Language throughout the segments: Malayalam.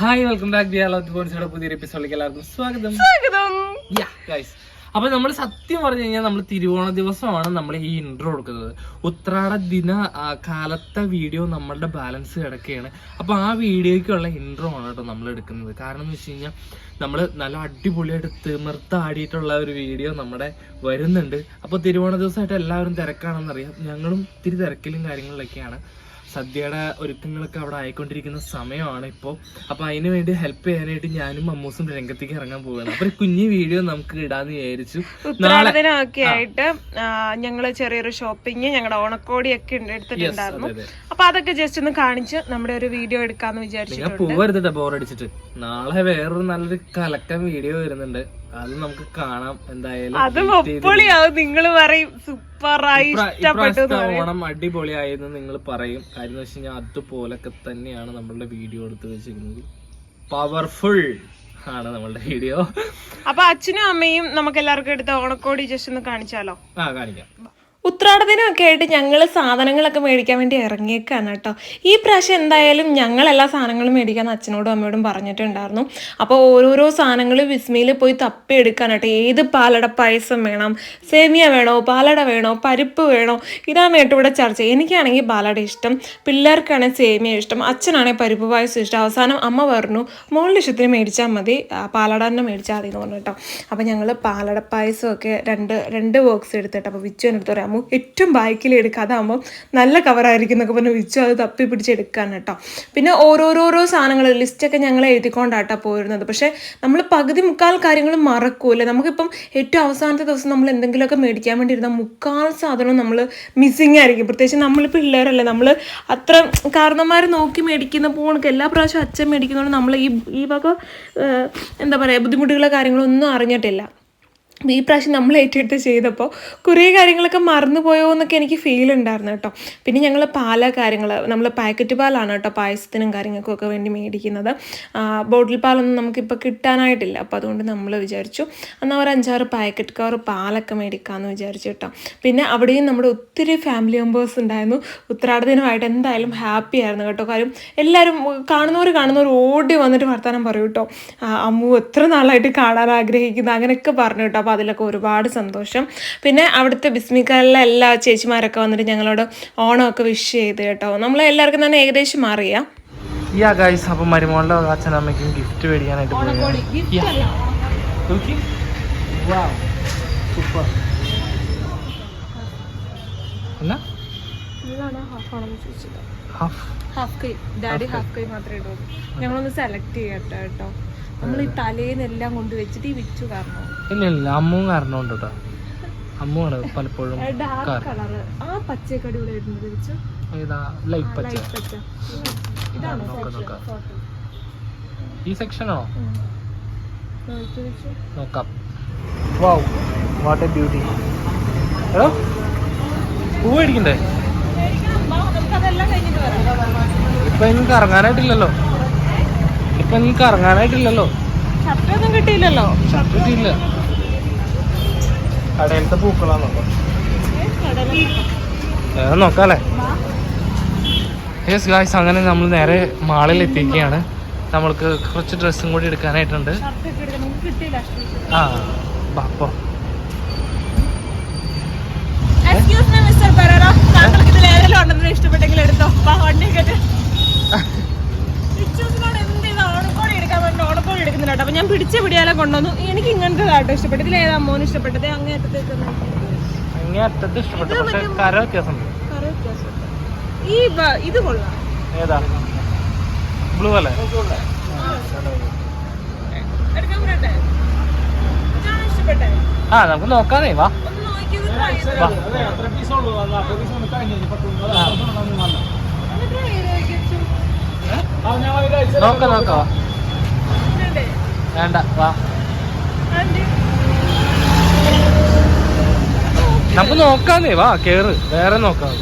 ഹായ് വെൽക്കം ബാക്ക് ഡിയാലോഗ് പോയിന്റ്സിയുടെ പുതിയൊരു എപ്പിസോഡിലേക്ക് എല്ലാവർക്കും സ്വാഗതം. സ്വാഗതം. യാ ഗൈസ് അപ്പൊ നമ്മൾ സത്യം പറഞ്ഞു കഴിഞ്ഞാൽ നമ്മൾ തിരുവോണ ദിവസമാണ് നമ്മൾ ഈ ഇൻട്രോ കൊടുക്കുന്നത്. ഉത്രാട ദിന കാലത്തെ വീഡിയോ നമ്മളുടെ ബാലൻസ് കിടക്കുകയാണ്. അപ്പൊ ആ വീഡിയോയ്ക്കുള്ള ഇൻട്രോ ആണ് കേട്ടോ നമ്മൾ എടുക്കുന്നത്. കാരണം എന്ന് വെച്ച് കഴിഞ്ഞാൽ നമ്മൾ നല്ല അടിപൊളിയായിട്ട് തിമിർത്താടിയിട്ടുള്ള ഒരു വീഡിയോ നമ്മുടെ വരുന്നുണ്ട്. അപ്പോൾ തിരുവോണ ദിവസമായിട്ട് എല്ലാവരും തിരക്കാണെന്നറിയാം. ഞങ്ങളും ഇത്തിരി തിരക്കിലും കാര്യങ്ങളിലൊക്കെയാണ്. സദ്യയുടെ ഒരുക്കങ്ങളൊക്കെ അവിടെ ആയിക്കൊണ്ടിരിക്കുന്ന സമയമാണ് ഇപ്പോൾ അപ്പോൾ അതിന് വേണ്ടി ഹെൽപ്പ് ചെയ്യാനായിട്ട് ഞാനും മമ്മൂസും രംഗത്തേക്ക് ഇറങ്ങാൻ പോവുകയാണ്. അപ്പോൾ ഒരു കുഞ്ഞു വീഡിയോ നമുക്ക് ഇടാന്ന് വിചാരിച്ചു. ആയിട്ട് ഞങ്ങൾ ചെറിയൊരു ഷോപ്പിംഗ് ഞങ്ങളുടെ ഓണക്കോടി ഒക്കെ എടുത്തിട്ടുണ്ടായിരുന്നു. അപ്പൊ അതൊക്കെ ജസ്റ്റ് ഒന്ന് കാണിച്ച് നമ്മുടെ ഒരു വീഡിയോ എടുക്കാന്ന് വിചാരിച്ചു പോവരുത് ബോർ അടിച്ചിട്ട്. നാളെ വേറൊരു നല്ലൊരു കലക്കം വീഡിയോ വരുന്നുണ്ട്. അത് നമുക്ക് കാണാം എന്തായാലും. അത് പൊളിയാവും നിങ്ങൾ പറയും സൂപ്പർ ആയി ഓണം അടിപൊളിയായെന്ന് നിങ്ങൾ പറയും. കാര്യം എന്ന് വെച്ച് കഴിഞ്ഞാൽ അതുപോലൊക്കെ തന്നെയാണ് നമ്മളുടെ വീഡിയോ എടുത്ത് വെച്ചിരിക്കുന്നത്. പവർഫുൾ ആണ് നമ്മളുടെ വീഡിയോ. അപ്പൊ അച്ഛനും അമ്മയും നമുക്ക് എല്ലാവർക്കും എടുത്ത ഓണക്കോടി ജസ്റ്റ് ഒന്ന് കാണിച്ചാലോ? ആ കാണിക്കാം. ഉത്രാടത്തിനൊക്കെ ആയിട്ട് ഞങ്ങൾ സാധനങ്ങളൊക്കെ മേടിക്കാൻ വേണ്ടി ഇറങ്ങിയേക്കാണ് കേട്ടോ. ഈ പ്രാവശ്യം എന്തായാലും ഞങ്ങൾ എല്ലാ സാധനങ്ങളും മേടിക്കാൻ അച്ഛനോടും അമ്മയോടും പറഞ്ഞിട്ടുണ്ടായിരുന്നു. അപ്പോൾ ഓരോരോ സാധനങ്ങൾ വിസ്മയിൽ പോയി തപ്പി എടുക്കാൻ കേട്ടോ. ഏത് പാലട പായസം വേണം? സേമിയ വേണോ? പാലട വേണോ? പരിപ്പ് വേണോ? ഇതാണ് കേട്ടോ ഇവിടെ ചർച്ച. എനിക്കാണെങ്കിൽ പാലട ഇഷ്ടം. പിള്ളേർക്കാണെങ്കിൽ സേമിയ ഇഷ്ടം. അച്ഛനാണെങ്കിൽ പരിപ്പ് പായസം ഇഷ്ടം. അവസാനം അമ്മ പറഞ്ഞു മോളുടെ ഇഷ്ടത്തിന് മേടിച്ചാൽ മതി. പാലട തന്നെ മേടിച്ചാൽ മതി എന്ന് പറഞ്ഞു കേട്ടോ. അപ്പോൾ ഞങ്ങൾ പാലട പായസമൊക്കെ രണ്ട് രണ്ട് ബോക്സ് എടുത്തിട്ട് അപ്പോൾ വിച്ചു എന്റെ പറയാമോ ഏറ്റവും ബാക്കിൽ എടുക്കുക. അതാകുമ്പോൾ നല്ല കവറായിരിക്കും എന്നൊക്കെ പറഞ്ഞ് വിളിച്ചു. അത് തപ്പി പിടിച്ച് എടുക്കാൻ കേട്ടോ. പിന്നെ ഓരോരോരോ സാധനങ്ങൾ ലിസ്റ്റൊക്കെ ഞങ്ങൾ എഴുതിക്കൊണ്ടാട്ടോ പോയിരുന്നത് പക്ഷേ നമ്മൾ പകുതി മുക്കാൽ കാര്യങ്ങൾ മറക്കൂല നമുക്കിപ്പം ഏറ്റവും അവസാനത്തെ ദിവസം നമ്മൾ എന്തെങ്കിലുമൊക്കെ മേടിക്കാൻ വേണ്ടി ഇരുന്ന മുക്കാൽ സാധനവും നമ്മൾ മിസ്സിങ് ആയിരിക്കും. പ്രത്യേകിച്ച് നമ്മൾ പിള്ളേരല്ലേ? നമ്മൾ അത്ര കാരണന്മാർ നോക്കി മേടിക്കുന്ന പോണക്ക് എല്ലാ പ്രാവശ്യവും അച്ഛൻ മേടിക്കുന്നതുകൊണ്ട് നമ്മൾ ഈ ഈ വക എന്താ പറയുക ബുദ്ധിമുട്ടുകളോ കാര്യങ്ങളൊന്നും അറിഞ്ഞിട്ടില്ല. ഈ പ്രാവശ്യം നമ്മൾ ഏറ്റെടുത്ത് ചെയ്തപ്പോൾ കുറേ കാര്യങ്ങളൊക്കെ മറന്നു പോയോ എന്നൊക്കെ എനിക്ക് ഫീൽ ഉണ്ടായിരുന്നു കേട്ടോ. പിന്നെ ഞങ്ങൾ പാല കാര്യങ്ങൾ നമ്മൾ പാക്കറ്റ് പാലാണ് കേട്ടോ പായസത്തിനും കാര്യങ്ങൾക്കൊക്കെ വേണ്ടി മേടിക്കുന്നത്. ബോട്ടിൽ പാലൊന്നും നമുക്കിപ്പോൾ കിട്ടാനായിട്ടില്ല. അപ്പോൾ അതുകൊണ്ട് നമ്മൾ വിചാരിച്ചു എന്നാൽ ഒരു അഞ്ചാറ് പാക്കറ്റ് കവർ പാലൊക്കെ മേടിക്കാമെന്ന് വിചാരിച്ചു കേട്ടോ. പിന്നെ അവിടെയും നമ്മുടെ ഒത്തിരി ഫാമിലി മെമ്പേഴ്സ് ഉണ്ടായിരുന്നു. ഉത്രാടദിനമായിട്ട് എന്തായാലും ഹാപ്പി ആയിരുന്നു കേട്ടോ. കാര്യം എല്ലാവരും കാണുന്നവർ കാണുന്നവർ ഓടി വന്നിട്ട് വർത്തമാനം പറയും കേട്ടോ. അമ്മു എത്ര നാളായിട്ട് കാണാൻ ആഗ്രഹിക്കുന്നു? അങ്ങനെയൊക്കെ പറഞ്ഞു കേട്ടോ. അപ്പോൾ അതിലൊക്കെ ഒരുപാട് സന്തോഷം. പിന്നെ അവിടുത്തെ ബിസ്മിക്കാരിലെ എല്ലാ ചേച്ചിമാരൊക്കെ വന്നിട്ട് ഞങ്ങളോട് ഓണമൊക്കെ വിഷ് ചെയ്ത് കേട്ടോ. നമ്മൾ എല്ലാവർക്കും തന്നെ ഏകദേശം അറിയാം. യാ ഗൈസ് അപ്പം മരുമോളുടെ അച്ഛനമ്മയ്ക്കും ഗിഫ്റ്റ് മേടിക്കാനായിട്ട് സൂപ്പർ എന്നാ? ഹാഫ് ഹാഫ് കൈ ഡാഡി ഹാഫ് കൈ മാത്രമേ ഇടുള്ളൂ. ഞങ്ങളൊന്ന് സെലക്ട് ചെയ്യട്ടെ കേട്ടോ. നമ്മൾ ഈ തലേന്ന് എല്ലാം കൊണ്ട് ഈ വിച്ചു കാരണം? ഇല്ല ഇല്ല അമ്മും കേട്ടോ അമ്മുവാണ് പലപ്പോഴും ഡാർക്ക് കളറ് ആ വെച്ചു? ഏതാ ലൈറ്റ് പച്ച. ലൈറ്റ് പച്ച. ഇതാണോ നോക്കാം നോക്കാം. ഈ സെക്ഷനോ നോക്കാം. Wow what a beauty hello പൂ മേടിക്കണ്ടേ? ഇപ്പൊ എനിക്ക് ഇറങ്ങാനായിട്ടില്ലല്ലോ. ഇപ്പൊ നിങ്ങൾക്ക് കറങ്ങാനായിട്ടില്ലല്ലോ ഷർട്ടൊന്നും കിട്ടിയില്ലല്ലോ. ഷർട്ട് കിട്ടിയില്ല. കടയിലത്തെ പൂക്കളാണല്ലോ വേറെ നോക്കാല്ലേ? യെസ് ഗായ്സ് അങ്ങനെ നമ്മൾ നേരെ മാളിൽ എത്തിക്കുകയാണ് നമ്മൾക്ക് കുറച്ച് ഡ്രസ്സും കൂടി എടുക്കാനായിട്ടുണ്ട്. ആ ബാപ്പോ എക്സ്ക്യൂസ് മീ മിസ്റ്റർ പെരറ താങ്കൾക്ക് ഇതിൽ ഏതെങ്കിലും ഉണ്ടെന്ന് ഇഷ്ടപ്പെട്ടെങ്കിൽ എടുത്തോ വാ, വണ്ടി കേട്ട് ഇച്ചൂസിനോട് എന്ത് ചെയ്താ ഓണക്കോടി എടുക്കാൻ വേണ്ടി ഓണക്കോടി എടുക്കുന്നുണ്ട് കേട്ടോ അപ്പൊ ഞാൻ പിടിയാലെ കൊണ്ടുവന്നു. എനിക്ക് ഇങ്ങനത്തെ കാട്ടോ ഇഷ്ടപ്പെട്ടത്. ഇതിൽ ഏതാ മോന് ഇഷ്ടപ്പെട്ടത്? അങ്ങേ അറ്റത്തേക്ക് അങ്ങേ അറ്റത്ത് ഇഷ്ടപ്പെട്ടു. പക്ഷെ കര വ്യത്യാസമുണ്ട്. ഈ ഇത് കൊള്ളാം. ഏതാ? ബ്ലൂ അല്ലേ? ആ. നമുക്ക് നോക്കാന്നേ വാ. ഒന്ന് നോക്കി നോക്കി? വേണ്ട വാ. നമുക്ക് നോക്കാന്നേ വാ കേറ്. വേറെ നോക്കാം?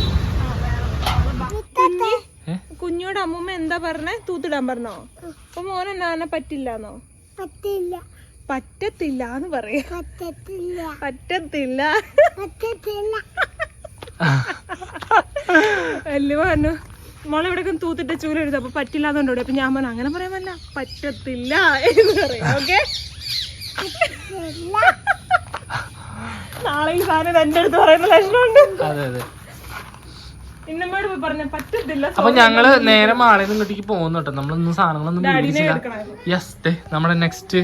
കുഞ്ഞോട് അമ്മൂമ്മ എന്താ പറഞ്ഞേ? തൂത്തിടാൻ പറഞ്ഞോ? അപ്പൊ മോനെ നാന പറ്റില്ലാന്നോ? പറ്റില്ല. പറ്റത്തില്ല എന്ന് പറയാ. പറ്റത്തില്ല. പറ്റത്തില്ല. പറ്റത്തില്ല. അല്ലു പറഞ്ഞു മോളെ എവിടെയൊക്കെ തൂത്തിട്ട് ചൂലെടുത്തു അപ്പൊ പറ്റില്ല അതുകൊണ്ട് അപ്പൊ ഞാൻ പറഞ്ഞു അങ്ങനെ പറയാൻ പറ്റത്തില്ല എന്ന് പറയാം ഓക്കെ? നാളെ ഈ സാധനം എന്റെ അടുത്ത് പറയുന്ന ലക്ഷണമുണ്ട്. അതെ അതെ. ഇന്നമ്മയോട് പോയി പറഞ്ഞ പറ്റത്തില്ല അപ്പൊ ഞങ്ങൾ നേരെ മാളയിൽ ഇങ്ങോട്ടേക്ക് പോകുന്നു കേട്ടോ. നമ്മളൊന്നും സാധനങ്ങളൊന്നും മേടിച്ചില്ല. യെസ് നമ്മുടെ നെക്സ്റ്റ്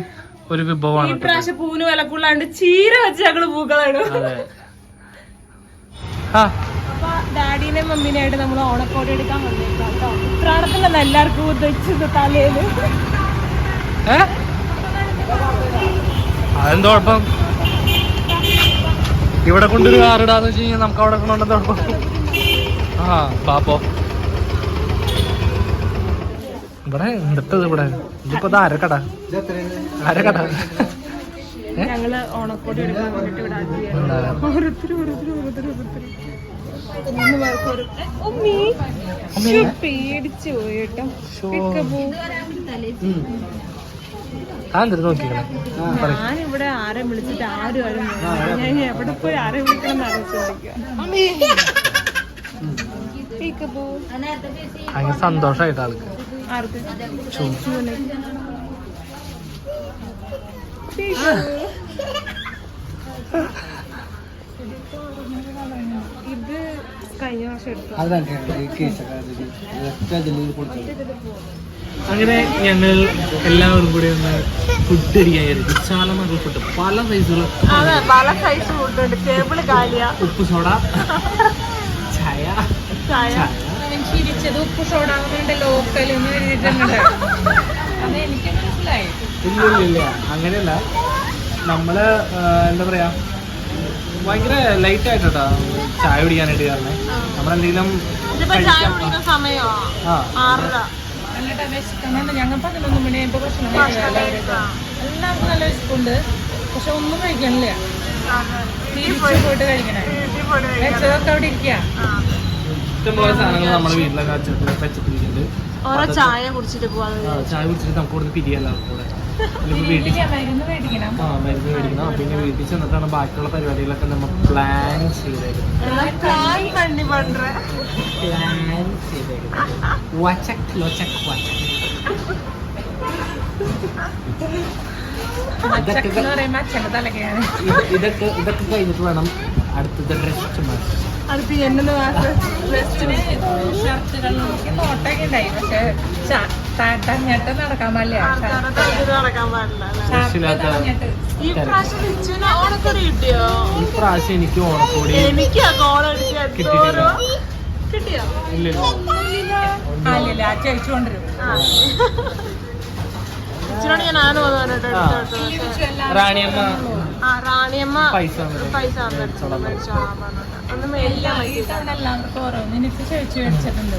ഒരു വിഭവമാണ് കേട്ടോ ഇപ്രാവശ്യം പൂവിന് വിലക്കുള്ളാണ്ട് ചീര വെച്ച് ഞങ്ങൾ പൂക്കളാണ് അപ്പൊ ഡാഡിനെ മമ്മീനെ ആയിട്ട് നമ്മൾ ഓണക്കോടി എടുക്കാൻ വന്നേക്കാം കേട്ടോ. ഉത്രാടത്തിലെന്ന് എല്ലാവർക്കും ഉദ്ദേശിച്ചത് തലേന്ന് അതെന്ത് കുഴപ്പം? ഇവിടെ കൊണ്ടൊരു കാർ ഇടാന്ന് വെച്ച് കഴിഞ്ഞാൽ നമുക്ക് അവിടെ കൊണ്ടുണ്ടെന്ന് കുഴപ്പം? ആ പാപ്പോ ഇവിടെ എടുത്തത് ഇവിടെ. ഇതിപ്പോ ഇത് അരക്കട. അരക്കട. ഞങ്ങൾ ഓണക്കോടി പേടിച്ചു പോയി കേട്ടോ. ആ എന്തിട്ട് നോക്കിക്കണേ. ഞാനിവിടെ ആരെ വിളിച്ചിട്ട് ആരും ആരും. ഞാൻ എവിടെ പോയി ആരെ വിളിക്കണം. ഭയങ്കര സന്തോഷമായിട്ട് ആൾക്ക്. ഇത് കഴിഞ്ഞ വർഷം എടുത്തു അങ്ങനെ ഞങ്ങൾ എല്ലാവരും കൂടി ഒന്ന് ഫുഡ് അടിക്കാൻ വിശാലമായിട്ടുള്ള ഫുഡ് പല സൈസുള്ള പല സൈസ് ഫുഡ് ഉണ്ട്. ടേബിൾ കാലിയ. ഉപ്പ് സോഡ. ചായ. ചായ. ചായ. ചിരിച്ചത് ഉപ്പ് സോഡ ലോക്കൽ എന്ന് എഴുതിയിട്ടുണ്ട് അത് എനിക്ക് മനസ്സിലായി. ഇല്ല ഇല്ല ഇല്ല. അങ്ങനെയല്ല. നമ്മൾ എന്താ പറയാ ഭയങ്കര ലൈറ്റ് ആയിട്ടാ ചായ കുടിക്കാനായിട്ട് കാരണം നമ്മളെന്തെങ്കിലും ഇതിപ്പോ ചായ കുടിക്കുന്ന സമയമാ? ആ. പതിനൊന്ന് ഭക്ഷണം എല്ലാവർക്കും നല്ല വിശക്കുണ്ട് പക്ഷെ ഒന്നും കഴിക്കണില്ല തിരിച്ചു പോയിട്ട് കഴിക്കണേ. വെച്ചതൊക്കെ അവിടെ ഇരിക്കുക ഇഷ്ടംപോലെ സാധനങ്ങൾ നമ്മുടെ വീട്ടിലൊക്കെ വെച്ചിട്ട് വെച്ചിട്ടിരിക്കുന്നുണ്ട് ഓരോ ചായ കുടിച്ചിട്ട് പോവാ. ആ, ചായ കുടിച്ചിട്ട് നമുക്ക് പിരിയല്ലോ കൂടെ വീട്ടിൽ മരുന്ന് മേടിക്കണം. ആ മരുന്ന് മേടിക്കണം. പിന്നെ വീട്ടിൽ ചെന്നിട്ടാണ് ബാക്കിയുള്ള പരിപാടികളൊക്കെ നമ്മൾ പ്ലാൻ ചെയ്തേക്കുന്നത്. ഇതൊക്കെ ഇതൊക്കെ കഴിഞ്ഞിട്ട് വേണം അടുത്തത് റെസ്റ്റ് മാറ്റി അടുത്ത് എന്നെ ഷർട്ടുകളിലൊക്കെ നോട്ടൊക്കെ ഉണ്ടായി പക്ഷെ തഞ്ഞിട്ട് നടക്കാൻ പാടില്ല. ഈ പ്രാവശ്യം ഇച്ചുവിന് ഓണക്കറി കിട്ടിയോ? ഈ പ്രാവശ്യം എനിക്ക് ഓണക്കോടി എനിക്ക് കിട്ടിയോ? അല്ലല്ല കൊണ്ടുവരും. ഇച്ചിനോട് ഞാൻ ആന. റാണിയമ്മ പൈസ പൈസ എല്ലാവർക്കും ഓരോന്ന്. എനിക്ക് ചേച്ചി മേടിച്ചിട്ടുണ്ട്.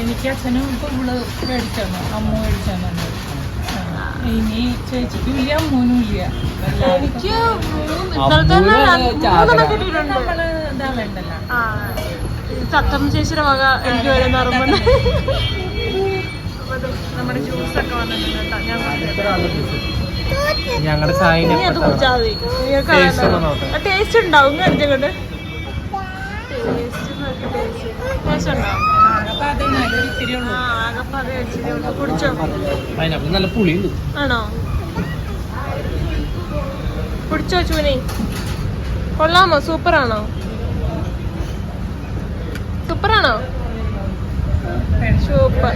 എനിക്ക് അച്ഛനും ഇപ്പൊ ഇവൾ മേടിച്ചു തന്നു അമ്മ മേടിച്ചു ഇനി ചേച്ചിക്കും ഇല്ല അമ്മൂനും ഇല്ല. എനിക്ക് നമ്മൾ ഇതാ വേണ്ടല്ലോ ആ ഇത് തത്തമ്മ ചേച്ചിയുടെ വക എനിക്ക് വരെ ഓർമ്മ നമ്മുടെ ജ്യൂസ് ഒക്കെ വന്നിട്ടുണ്ട് ഞാൻ ഞങ്ങളുടെ. ടേസ്റ്റ് ഉണ്ടാവും കഴിച്ചങ്ങോട്ട് പൈനാപ്പിൾ നല്ല പുളിയുണ്ട്. ആണോ? കുടിച്ചോ ചൂനി? കൊള്ളാമോ? സൂപ്പറാണോ? സൂപ്പറാണോ? സൂപ്പർ.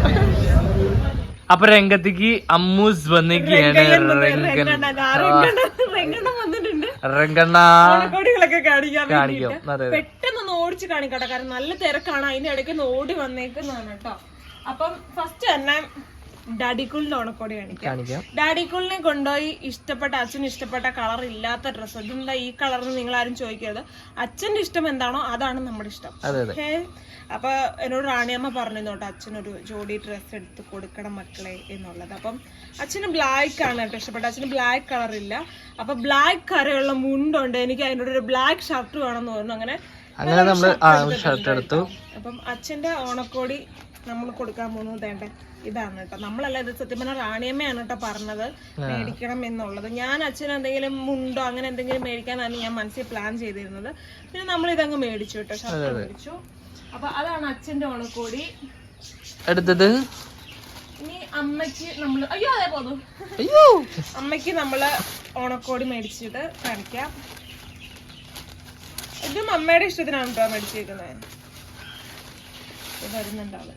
അപ്പൊ രംഗത്തേക്ക് അമ്മൂസ് വന്നിരിക്കുകയാണ്. രംഗണ്ണ കാണിക്കാം. അതെ. പെട്ടെന്ന് ഓടിച്ച് കാണിക്കട്ടെ കാരണം നല്ല തിരക്കാണ്. അതിന്റെ ഇടയ്ക്ക് ഒന്ന് ഓടി വന്നേക്കുന്നതാണ് കേട്ടോ. അപ്പം ഫസ്റ്റ് തന്നെ ഡാഡിക്കുളിന്റെ ഓണക്കോടി കാണിക്കാം. ഡാഡിക്കുളിനെ കൊണ്ടുപോയി ഇഷ്ടപ്പെട്ട അച്ഛൻ ഇഷ്ടപ്പെട്ട കളർ ഇല്ലാത്ത ഡ്രസ്സ് ഇതെന്താ ഈ കളർ നിങ്ങൾ ആരും ചോദിക്കരുത്. അച്ഛന്റെ ഇഷ്ടം എന്താണോ അതാണ് നമ്മുടെ ഇഷ്ടം. ഓക്കേ അപ്പൊ എന്നോട് റാണിയമ്മ പറഞ്ഞിരുന്നു കേട്ടോ അച്ഛനൊരു ജോഡി ഡ്രസ്സ് എടുത്ത് കൊടുക്കണം മക്കളെ എന്നുള്ളത്. അപ്പം അച്ഛന് ബ്ലാക്ക് ആണ് കേട്ടോ ഇഷ്ടപ്പെട്ട അച്ഛന് ബ്ലാക്ക് കളർ ഇല്ല. അപ്പൊ ബ്ലാക്ക് കരയുള്ള മുണ്ടുണ്ട്. എനിക്ക് അതിനോട് ഒരു ബ്ലാക്ക് ഷർട്ട് വേണം എന്ന് പറഞ്ഞു അങ്ങനെ അങ്ങനെ നമ്മൾ ആ ഷർട്ട് എടുത്തു. അപ്പം അച്ഛന്റെ ഓണക്കോടി നമ്മൾ കൊടുക്കാൻ പോകുന്നത് വേണ്ട ഇതാണ് കേട്ടോ. നമ്മളല്ല ഇത് സത്യം പറഞ്ഞാൽ റാണിയമ്മയാണ് കേട്ടോ പറഞ്ഞത് മേടിക്കണം എന്നുള്ളത്. ഞാൻ അച്ഛൻ എന്തെങ്കിലും മുണ്ടോ അങ്ങനെ എന്തെങ്കിലും മേടിക്കാനാണ് ഞാൻ മനസ്സിൽ പ്ലാൻ ചെയ്തിരുന്നത്. പിന്നെ നമ്മൾ ഇതങ്ങ് മേടിച്ചു കേട്ടോ ഷർട്ട് മേടിച്ചു. അപ്പൊ അതാണ് അച്ഛന്റെ ഓണക്കോടി. എടുത്തത് ഇനി അമ്മയ്ക്ക് നമ്മൾ അയ്യോ അതേ പോന്നു. അയ്യോ. അമ്മയ്ക്ക് നമ്മൾ ഓണക്കോടി മേടിച്ചിട്ട് കാണിക്കാം. ഇതും അമ്മയുടെ ഇഷ്ടത്തിനാണ് കേട്ടോ മേടിച്ചേക്കുന്നത് വരുന്നുണ്ടാവും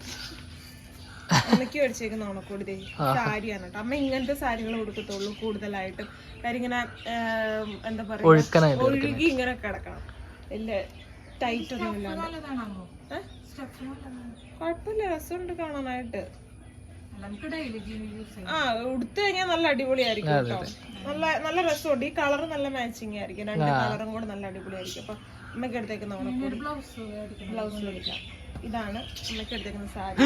അമ്മയ്ക്ക് മേടിച്ചേക്കുന്ന ഓണക്കോടി ദേ സാരിയാണ് കേട്ടോ അമ്മ ഇങ്ങനത്തെ സാരികൾ കൊടുക്കത്തുള്ളൂ കൂടുതലായിട്ടും. കാര്യം ഇങ്ങനെ ആം, എന്താ പറയാ ഒഴുകി ഇങ്ങനെ കിടക്കണം. വലിയ ടൈറ്റ് ഒന്നും ഇല്ലാണ്ട്? കുഴപ്പമില്ല രസമുണ്ട് കാണാനായിട്ട്. അല്ല, നമുക്ക് ഡെയിലി യൂസ് ചെയ്യാം. ആ ഉടുത്തു കഴിഞ്ഞാൽ നല്ല അടിപൊളിയായിരിക്കും കേട്ടോ നല്ല നല്ല രസമുണ്ട്. ഈ കളർ നല്ല മാച്ചിങ് ആയിരിക്കും. രണ്ട് കളറും കൂടെ നല്ല അടിപൊളിയായിരിക്കും. അപ്പൊ അമ്മയ്ക്ക് എടുത്തേക്കുന്ന ഓണക്കൂടി ബ്ലൗസ് മേടിക്കാം. ഇതാണ് അമ്മയ്ക്ക് എടുത്തേക്കുന്ന സാരി.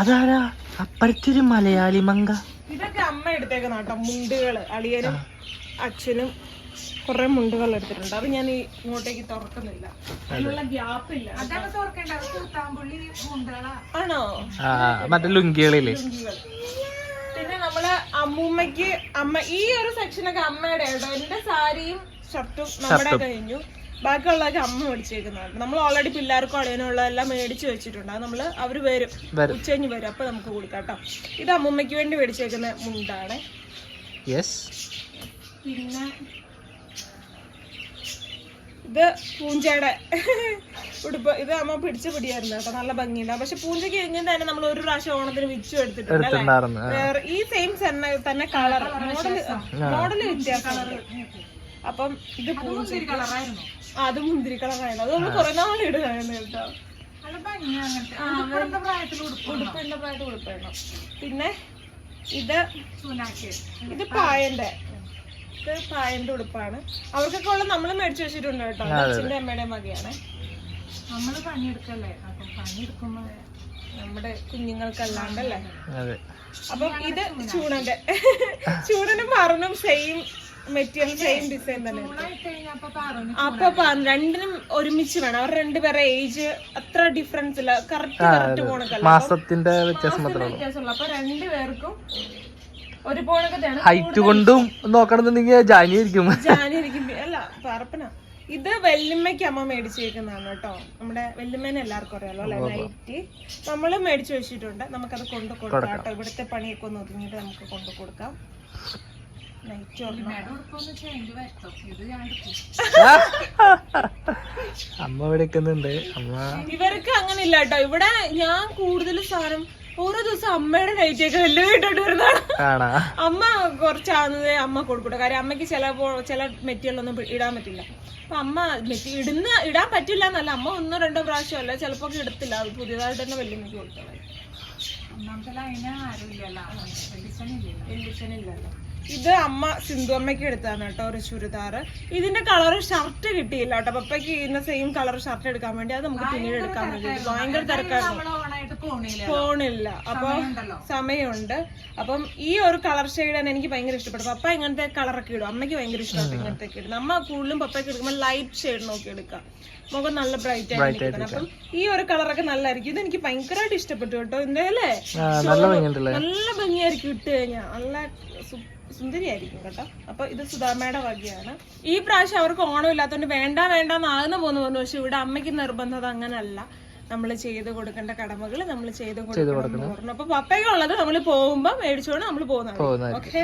അതാരാ? അപ്പുറത്തൊരു മലയാളി മങ്ക. ഇതൊക്കെ അമ്മ എടുത്തേക്കുന്ന കേട്ടോ മുണ്ടുകൾ അളിയനും അച്ഛനും കുറെ മുണ്ടുകൾ എടുത്തിട്ടുണ്ട്. അത് ഞാൻ ഇങ്ങോട്ടേക്ക് തുറക്കുന്നില്ല. അതിനുള്ള ഗ്യാപ്പ് ഇല്ല. അതാണ് തുറക്കേണ്ട. അത് കൂത്താമ്പുള്ളി മുണ്ടകള. ആണോ? ആ മറ്റേ ലുങ്കികളില്ലേ പിന്നെ നമ്മൾ അമ്മൂമ്മക്ക് അമ്മ ഈ ഒരു സെക്ഷനൊക്കെ അമ്മയുടെ കേട്ടോ എന്റെ സാരിയും ഷർട്ടും നമ്മുടെ കഴിഞ്ഞു. ബാക്കിയുള്ളതൊക്കെ അമ്മ മേടിച്ചേക്കുന്നതാണ്. നമ്മൾ ഓൾറെഡി പിള്ളേർക്കും അളിയനുള്ളതെല്ലാം മേടിച്ച് വെച്ചിട്ടുണ്ട്. അത് നമ്മൾ അവർ വരും. ഉച്ചകഴിഞ്ഞ് വരും. അപ്പൊ നമുക്ക് കൊടുക്കാം കേട്ടോ ഇത് അമ്മൂമ്മയ്ക്ക് വേണ്ടി മേടിച്ചേക്കുന്ന മുണ്ടാണ്. പിന്നെ ഇത് പൂഞ്ചയുടെ ഉടുപ്പ്. ഇത് അമ്മ പിടിച്ച പിടിയായിരുന്നു കേട്ടോ. നല്ല ഭംഗിയുണ്ട്. പക്ഷെ പൂഞ്ചയ്ക്ക് കഴിഞ്ഞാൽ തന്നെ നമ്മൾ ഒരു പ്രാവശ്യം ഓണത്തിന് വിച്ചു എടുത്തിട്ടുണ്ട് വേറെ ഈ സെയിം തന്നെ തന്നെ കളർ മോഡൽ മോഡൽ വ്യത്യാസം അപ്പം ഇത് പൂഞ്ച കളറായിരുന്നു അത് മുന്തിരി കളറായിരുന്നു അത് നമ്മൾ കൊറേ നാൾ കേട്ടോ. അങ്ങനത്തെ. പ്രായത്തിൽ ഉടുപ്പ് ഉടുപ്പിന്റെ പ്രായത്തിൽ ഉടുപ്പിടണം പിന്നെ ഇത് ഇത് പായന്റെ. ഇത് പായന്റെ ഉടുപ്പാണ്. അവർക്കൊക്കെ ഉള്ള നമ്മൾ മേടിച്ചു വെച്ചിട്ടുണ്ട് കേട്ടോ. അച്ഛന്റെ അമ്മയുടെ മകയാണ്. നമ്മൾ പണിയെടുക്കല്ലേ? അപ്പൊ പണിയെടുക്കുമ്പോ നമ്മുടെ കുഞ്ഞുങ്ങൾക്കല്ലാണ്ടല്ലേ? അപ്പൊ അപ്പം ഇത് ചൂണന്റെ. ചൂണനും മറന്നും സെയിം മെറ്റീരിയൽ സെയിം ഡിസൈൻ തന്നെ അപ്പൊ രണ്ടിനും ഒരുമിച്ച് വേണം. അവർ രണ്ടുപേരെ ഏജ് അത്ര ഡിഫറൻസ് ഇല്ല. കറക്റ്റ് കറക്റ്റ് പോണക്കല്ല മാസത്തിന്റെ വ്യത്യാസം വ്യത്യാസമുള്ളൂ. അപ്പൊ രണ്ടുപേർക്കും ഒരു പോണക്കത്തെയാണ് ഹൈറ്റ് കൊണ്ടും നോക്കണമെന്നുണ്ടെങ്കിൽ ജാനി ആയിരിക്കും. ജാനിരിക്കും അല്ല പറപ്പന. ഇത് വെല്ലുമ്മയ്ക്ക് അമ്മ മേടിച്ചേക്കുന്നതാണ് കേട്ടോ. നമ്മുടെ വെല്ലുമ്മേനെ എല്ലാവർക്കും അറിയാലോ അല്ലെ? നൈറ്റി നമ്മൾ മേടിച്ചു വെച്ചിട്ടുണ്ട്. നമുക്കത് കൊണ്ടു കൊടുക്കാം. കേട്ടോ. ഇവിടുത്തെ പണിയൊക്കെ ഒന്ന് ഒതുങ്ങിയിട്ട് നമുക്ക് കൊണ്ടു കൊടുക്കാം. അമ്മ ഇവിടെ നിൽക്കുന്നുണ്ട്. അമ്മ ഇവർക്ക് അങ്ങനെ ഇല്ല കേട്ടോ. ഇവിടെ ഞാൻ കൂടുതൽ സാധനം ഓരോ ദിവസം അമ്മയുടെ നൈറ്റിയൊക്കെ വലിയ ഇട്ടോട്ട് വരുന്നതാണ്. കാണാ അമ്മ കുറച്ചാകുന്നത് അമ്മ കൊടുക്കട്ടെ. കാര്യം അമ്മയ്ക്ക് ചില ചില മെറ്റീരിയൽ ഒന്നും ഇടാൻ പറ്റില്ല. അപ്പൊ അമ്മ മെറ്റി ഇടുന്ന ഇടാൻ പറ്റില്ല എന്നല്ല. അമ്മ ഒന്നോ രണ്ടോ പ്രാവശ്യം അല്ല ചിലപ്പോ ഇടത്തില്ല. അത് പുതിയതായിട്ട് തന്നെ വെല്ലുമ്മയ്ക്ക് കൊടുത്തത് ഒന്നാമത്തെ അതിന് ആരും ഇല്ലല്ലോ. ഇല്ലല്ലോ. ഇത് അമ്മ സിന്ധു അമ്മയ്ക്ക് എടുത്തതാണ് കേട്ടോ ഒരു ചുരിദാർ ഇതിന്റെ കളർ ഷർട്ട് കിട്ടിയില്ല കേട്ടോ. പപ്പയ്ക്ക് ഇന്ന സെയിം കളർ ഷർട്ട് എടുക്കാൻ വേണ്ടി അത് നമുക്ക് പിന്നീട് എടുക്കാൻ വേണ്ടി ഭയങ്കര തിരക്കായിരുന്നു. പോണില്ല. ഫോണില്ല അപ്പൊ സമയമുണ്ട്. അപ്പം ഈ ഒരു കളർ ഷെയ്ഡാണ് എനിക്ക് ഭയങ്കര ഇഷ്ടപ്പെട്ടു. പപ്പ ഇങ്ങനത്തെ കളറൊക്കെ ഇടും. അമ്മയ്ക്ക് ഭയങ്കര ഇഷ്ടമാണ് ഇങ്ങനത്തെ ഒക്കെ ഇടുന്നത്. അമ്മ കൂടുതലും പപ്പയ്ക്ക് എടുക്കുമ്പോൾ ലൈറ്റ് ഷെയ്ഡ് നോക്കി എടുക്കാം മുഖം നല്ല ബ്രൈറ്റ് ആയിട്ട് നിൽക്കണം അപ്പം ഈ ഒരു കളറൊക്കെ നല്ലതായിരിക്കും ഇത് എനിക്ക് ഭയങ്കരമായിട്ട് ഇഷ്ടപ്പെട്ടു കേട്ടോ. ഇതിന്റെ അല്ലേ നല്ല ഭംഗിയുണ്ടല്ലേ? നല്ല ഭംഗിയായിരിക്കും ഇട്ട് കഴിഞ്ഞാൽ നല്ല സു- സുന്ദരിയായിരിക്കും കേട്ടോ. അപ്പൊ ഇത് സുധാമയുടെ വകയാണ്. ഈ പ്രാവശ്യം അവർക്ക് ഓണം ഇല്ലാത്തതുകൊണ്ട് വേണ്ട വേണ്ട എന്നാകുന്ന പോന്നു പറഞ്ഞു. പക്ഷെ ഇവിടെ അമ്മയ്ക്ക് നിർബന്ധത അങ്ങനല്ല. നമ്മൾ ചെയ്ത് കൊടുക്കേണ്ട കടമകൾ നമ്മൾ ചെയ്ത് കൊടുക്കണം അപ്പൊ പപ്പയ്ക്ക് പപ്പയ്ക്കുള്ളത് നമ്മൾ പോകുമ്പോ മേടിച്ചോണ്ട് നമ്മൾ പോകുന്നത് ഓക്കെ?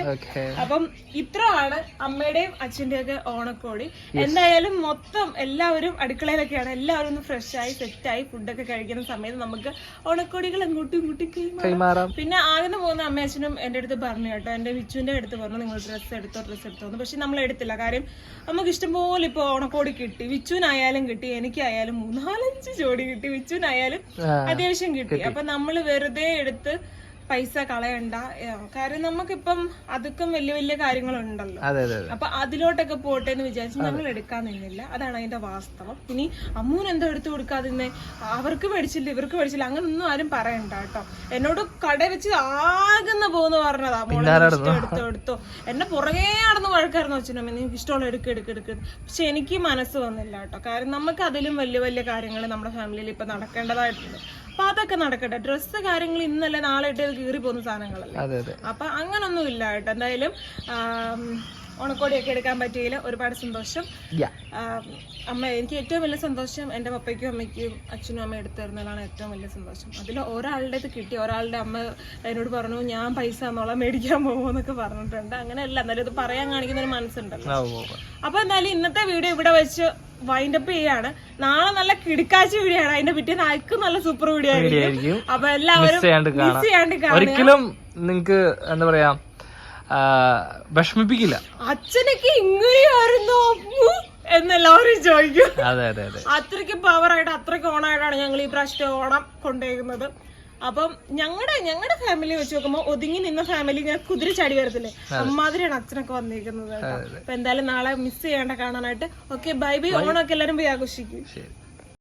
അപ്പം ഇത്രയാണ് അമ്മയുടെയും അച്ഛന്റെയും ഒക്കെ ഓണക്കോടി എന്തായാലും മൊത്തം എല്ലാവരും അടുക്കളയിലൊക്കെയാണ്. എല്ലാവരും ഒന്ന് ഫ്രഷ് ആയി സെറ്റ് ആയി ഫുഡൊക്കെ കഴിക്കുന്ന സമയത്ത് നമുക്ക് ഓണക്കോടികൾ അങ്ങോട്ടും ഇങ്ങോട്ടും കൈമാറാം. പിന്നെ ആദ്യം പോകുന്ന അമ്മയച്ഛനും എന്റെ അടുത്ത് പറഞ്ഞു കേട്ടോ. എന്റെ വിച്ചുവിന്റെ അടുത്ത് പറഞ്ഞു നിങ്ങൾ ഡ്രസ്സ് എടുത്തോ ഡ്രസ്സ് എടുത്തോ എന്ന്. പക്ഷെ നമ്മൾ എടുത്തില്ല. കാര്യം നമുക്ക് ഇഷ്ടംപോലെ ഇപ്പോൾ ഓണക്കോടി കിട്ടി. വിച്ചുവിനായാലും കിട്ടി എനിക്കായാലും മൂന്നാലഞ്ച് ജോഡി കിട്ടി. വിച്ചുവിനായാലും ആ, അത്യാവശ്യം കിട്ടി. അപ്പൊ നമ്മൾ വെറുതെ എടുത്ത് പൈസ കളയണ്ട. കാരണം കാര്യം നമുക്കിപ്പം അതൊക്കെ വലിയ വലിയ കാര്യങ്ങളുണ്ടല്ലോ. അപ്പൊ അതിലോട്ടൊക്കെ പോട്ടെ എന്ന് വിചാരിച്ച് ഞങ്ങൾ എടുക്കാൻ നിന്നില്ല. അതാണ് അതിന്റെ വാസ്തവം. ഇനി അമ്മൂന് എന്തോ എടുത്തു കൊടുക്കാതിന്നെ അവർക്ക് മേടിച്ചില്ല ഇവർക്ക് മേടിച്ചില്ല അങ്ങനെ ഒന്നും ആരും പറയണ്ട കേട്ടോ. എന്നോട് കട വെച്ച് ആകുന്ന പോന്ന് പറഞ്ഞതാ. എടുത്തോ എടുത്തോ. എന്നെ പുറകെ നടന്ന് വഴക്കായിരുന്നു അച്ഛനമ്മ നിങ്ങൾക്ക് ഇഷ്ടമുള്ള എടുക്കുക എടുക്കുക എടുക്കുക പക്ഷെ എനിക്ക് മനസ്സ് വന്നില്ല കേട്ടോ. കാരണം നമുക്ക് അതിലും വലിയ വലിയ കാര്യങ്ങൾ നമ്മുടെ ഫാമിലിയിൽ ഇപ്പൊ നടക്കേണ്ടതായിട്ടുണ്ട്. അപ്പൊ അതൊക്കെ നടക്കട്ടെ. ഡ്രസ്സ് കാര്യങ്ങൾ ഇന്നല്ല നാളെ ഇട്ട് കീറി പോകുന്ന സാധനങ്ങളല്ലേ അപ്പൊ അങ്ങനൊന്നും ഇല്ല കേട്ടോ. എന്തായാലും ഓണക്കോടിയൊക്കെ എടുക്കാൻ പറ്റിയതിൽ ഒരുപാട് സന്തോഷം. അമ്മ എനിക്ക് ഏറ്റവും വലിയ സന്തോഷം എന്റെ പപ്പയ്ക്കും അമ്മയ്ക്കും അച്ഛനും അമ്മയും എടുത്തു തരുന്നതാണ് ഏറ്റവും വലിയ സന്തോഷം. അതിൽ ഒരാളുടെ ഇത് കിട്ടി. ഒരാളുടെ അമ്മ എന്നോട് പറഞ്ഞു ഞാൻ പൈസ എന്നോളം മേടിക്കാൻ പോകുമെന്നൊക്കെ പറഞ്ഞിട്ടുണ്ട്. അങ്ങനെയല്ല എന്നാലും ഇത് പറയാൻ കാണിക്കുന്ന ഒരു മനസ്സുണ്ടല്ലോ. അപ്പൊ എന്നാലും ഇന്നത്തെ വീഡിയോ ഇവിടെ വെച്ച് വൈൻഡ് അപ്പ് ചെയ്യാണ്. നാളെ നല്ല കിടക്കാച്ച വീഡിയോ ആണ്. അതിന്റെ പിറ്റേന്ന് അയക്കും നല്ല സൂപ്പർ വീഡിയോ ആയിരിക്കും. ആയിരിക്കും. അപ്പൊ എല്ലാവരും ഒരിക്കലും നിങ്ങക്ക് എന്താ പറയാ വിഷമിപ്പിക്കില്ല. അച്ഛനൊക്കെ ഇങ്ങനെയായിരുന്നോ? എന്നെല്ലാവരും ചോദിക്കും. അതെ അതെ അതെ. അത്രയ്ക്ക് പവറായിട്ട് അത്രയ്ക്ക് ഓണായിട്ടാണ് ഞങ്ങൾ ഈ പ്രാവശ്യത്തെ ഓണം കൊണ്ടുപോകുന്നത് അപ്പം ഞങ്ങളുടെ ഞങ്ങളുടെ ഫാമിലി വെച്ച് നോക്കുമ്പോൾ ഒതുങ്ങി നിന്ന ഫാമിലി ഞാൻ കുതിര ചാടി വരത്തില്ലേ? അമ്മാതിരിയാണ് അച്ഛനൊക്കെ വന്നിരിക്കുന്നത് അപ്പൊ എന്തായാലും നാളെ മിസ് ചെയ്യേണ്ട കാണാനായിട്ട്. ഓക്കെ ബൈ ബൈ ഓണമൊക്കെ എല്ലാരും പോയി ആഘോഷിക്കും.